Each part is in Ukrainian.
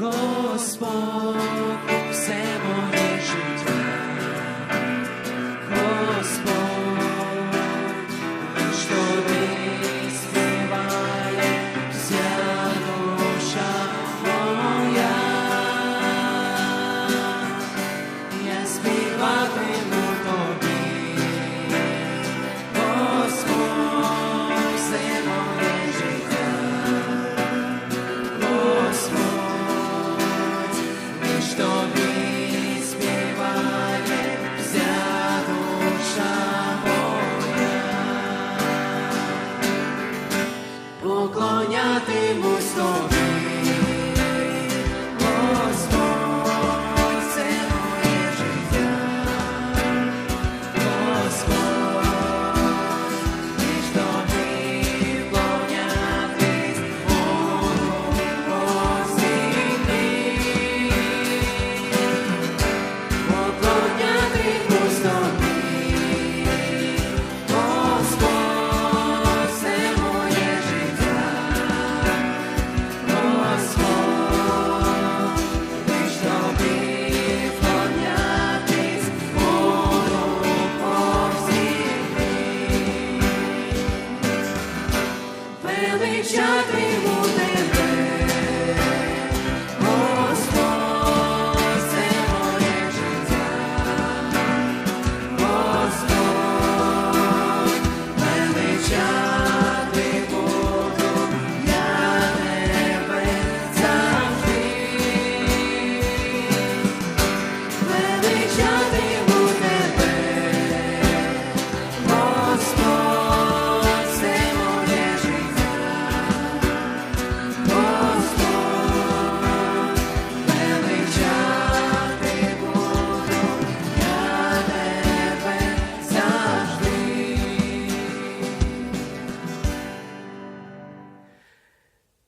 Господь, все моє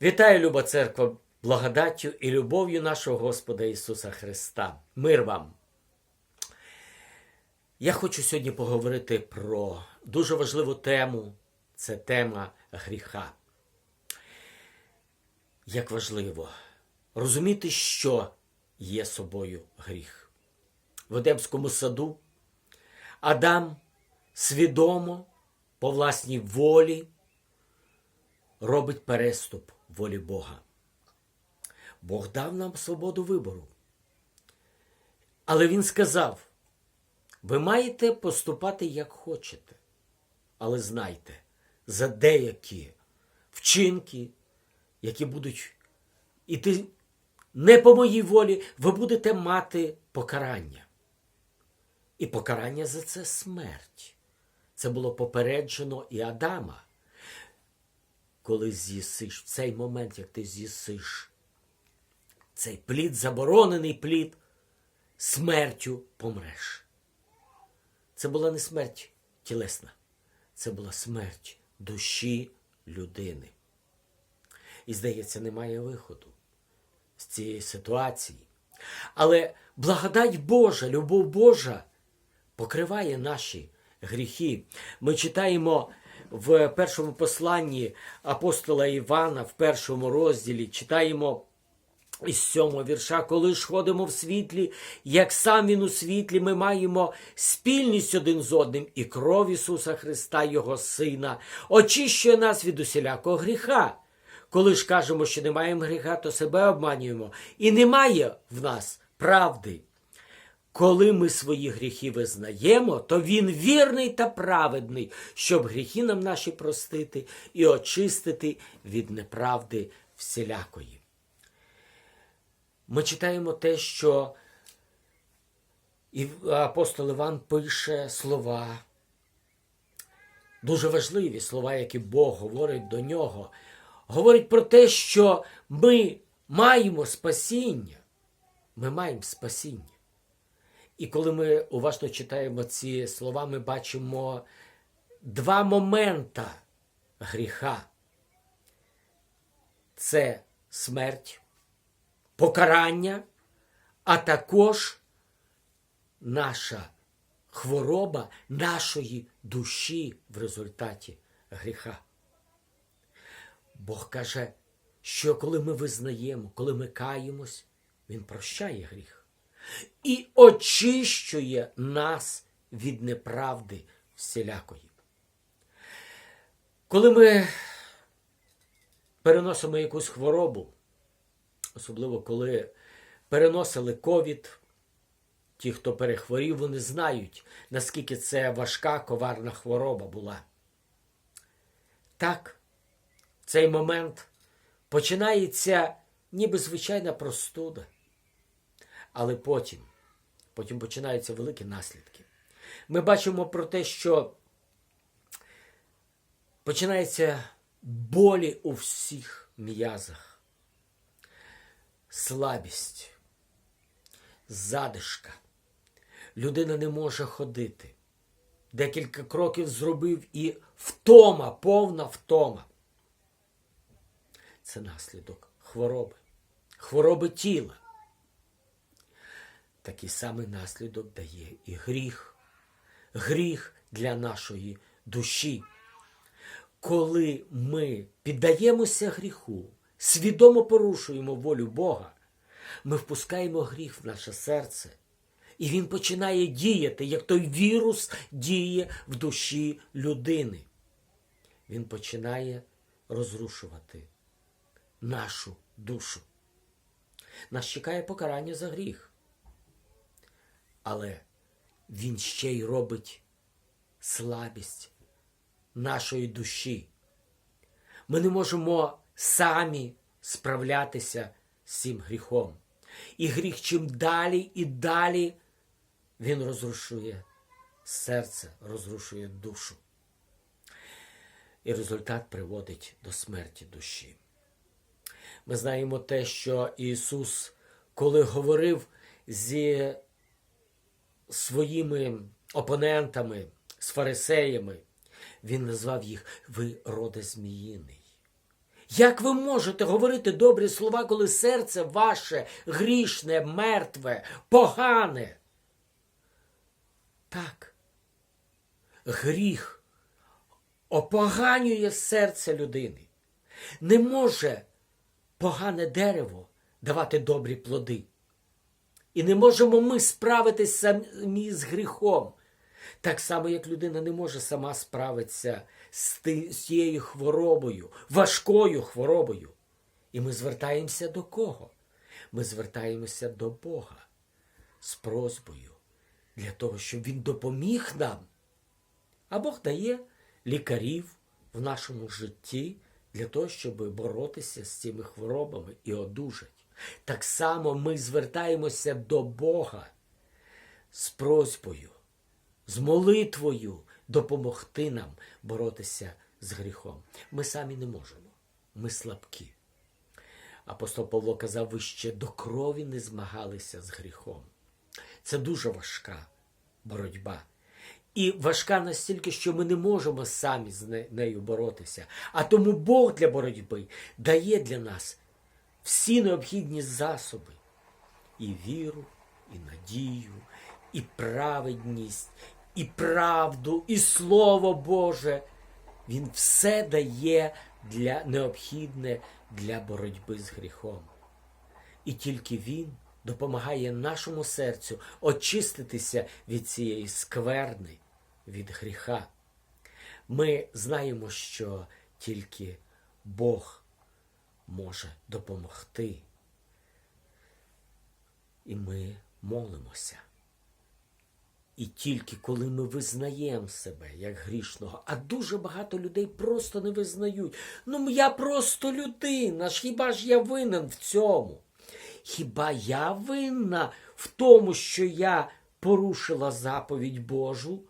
Вітаю, люба церква, благодаттю і любов'ю нашого Господа Ісуса Христа. Мир вам! Я хочу сьогодні поговорити про дуже важливу тему це тема гріха. Як важливо розуміти, що є собою гріх. В Едемському саду Адам свідомо по власній волі робить переступ волі Бога. Бог дав нам свободу вибору. Але Він сказав: ви маєте поступати як хочете, але знайте, за деякі вчинки, які будуть іти не по моїй волі, ви будете мати покарання. І покарання за це смерть. Це було попереджено і Адама коли з'їсиш, в цей момент, як ти з'їсиш цей плід, заборонений плід, смертю помреш. Це була не смерть тілесна, це була смерть душі людини. І, здається, немає виходу з цієї ситуації. Але благодать Божа, любов Божа покриває наші гріхи. Ми читаємо в першому посланні апостола Івана, в першому розділі, читаємо із сьомого вірша, коли ж ходимо в світлі, як сам він у світлі, ми маємо спільність один з одним і кров Ісуса Христа, Його Сина, очищує нас від усілякого гріха. Коли ж кажемо, що не маємо гріха, то себе обманюємо, і немає в нас правди. Коли ми свої гріхи визнаємо, то Він вірний та праведний, щоб гріхи нам наші простити і очистити від неправди всілякої. Ми читаємо те, що апостол Іван пише слова, дуже важливі слова, які Бог говорить до нього. Говорить про те, що ми маємо спасіння. Ми маємо спасіння. І коли ми уважно читаємо ці слова, ми бачимо два момента гріха. Це смерть, покарання, а також наша хвороба нашої душі в результаті гріха. Бог каже, що коли ми визнаємо, коли ми каємось, Він прощає гріх і очищує нас від неправди всілякої. Коли ми переносимо якусь хворобу, особливо коли переносили ковід, ті, хто перехворів, вони знають, наскільки це важка коварна хвороба була. Так, в цей момент починається ніби звичайна простуда. Але потім, потім починаються великі наслідки. Ми бачимо про те, що починається болі у всіх м'язах, слабість, задишка. Людина не може ходити. Декілька кроків зробив і втома, повна втома. Це наслідок хвороби, хвороби тіла. Такий самий наслідок дає і гріх. Гріх для нашої душі. Коли ми піддаємося гріху, свідомо порушуємо волю Бога, ми впускаємо гріх в наше серце, і він починає діяти, як той вірус діє в душі людини. Він починає розрушувати нашу душу. Нас чекає покарання за гріх. Але він ще й робить слабість нашої душі. Ми не можемо самі справлятися з цим гріхом. І гріх чим далі і далі він розрушує серце, розрушує душу. І результат приводить до смерті душі. Ми знаємо те, що Ісус, коли говорив зі своїми опонентами, з фарисеями, він назвав їх ви роде зміїний. Як ви можете говорити добрі слова, коли серце ваше грішне, мертве, погане? Так, гріх опоганює серце людини. Не може погане дерево давати добрі плоди. І не можемо ми справитись самі з гріхом. Так само, як людина не може сама справитися з тією хворобою, важкою хворобою. І ми звертаємося до кого? Ми звертаємося до Бога з просьбою для того, щоб Він допоміг нам. А Бог дає лікарів в нашому житті для того, щоб боротися з цими хворобами і одужати. Так само ми звертаємося до Бога з просьбою, з молитвою допомогти нам боротися з гріхом. Ми самі не можемо, ми слабкі. Апостол Павло казав, ви ще до крові не змагалися з гріхом. Це дуже важка боротьба. І важка настільки, що ми не можемо самі з нею боротися. А тому Бог для боротьби дає для нас всі необхідні засоби і віру, і надію, і праведність, і правду, і Слово Боже. Він все дає для необхідне для боротьби з гріхом. І тільки Він допомагає нашому серцю очиститися від цієї скверни, від гріха. Ми знаємо, що тільки Бог може допомогти. І ми молимося. І тільки коли ми визнаємо себе як грішного, а дуже багато людей просто не визнають. Ну, я просто людина, ж хіба ж я винен в цьому? Хіба я винна в тому, що я порушила заповідь Божу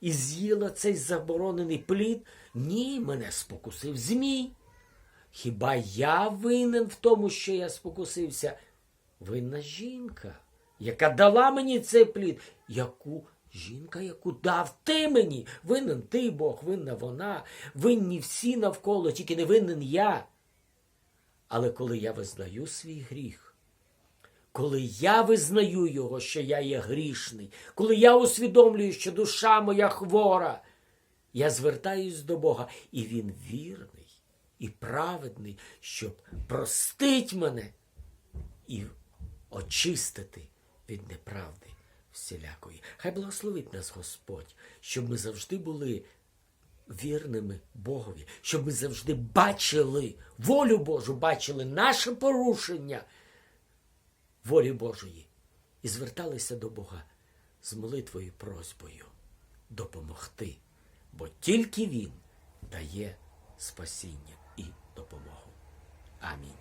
і з'їла цей заборонений плід? Ні, мене спокусив змій. Хіба я винен в тому, що я спокусився? Винна жінка, яка дала мені цей плід. Яку жінка, яку дав ти мені? Винен ти, Бог, винна вона, винні всі навколо, тільки не винен я. Але коли я визнаю свій гріх, коли я визнаю його, що я є грішний, коли я усвідомлюю, що душа моя хвора, я звертаюсь до Бога, і Він вірний і праведний, щоб простить мене і очистити від неправди всілякої. Хай благословить нас Господь, щоб ми завжди були вірними Богові, щоб ми завжди бачили волю Божу, бачили наше порушення волі Божої і зверталися до Бога з молитвою і просьбою допомогти, бо тільки Він дає спасіння допомогу. Амінь.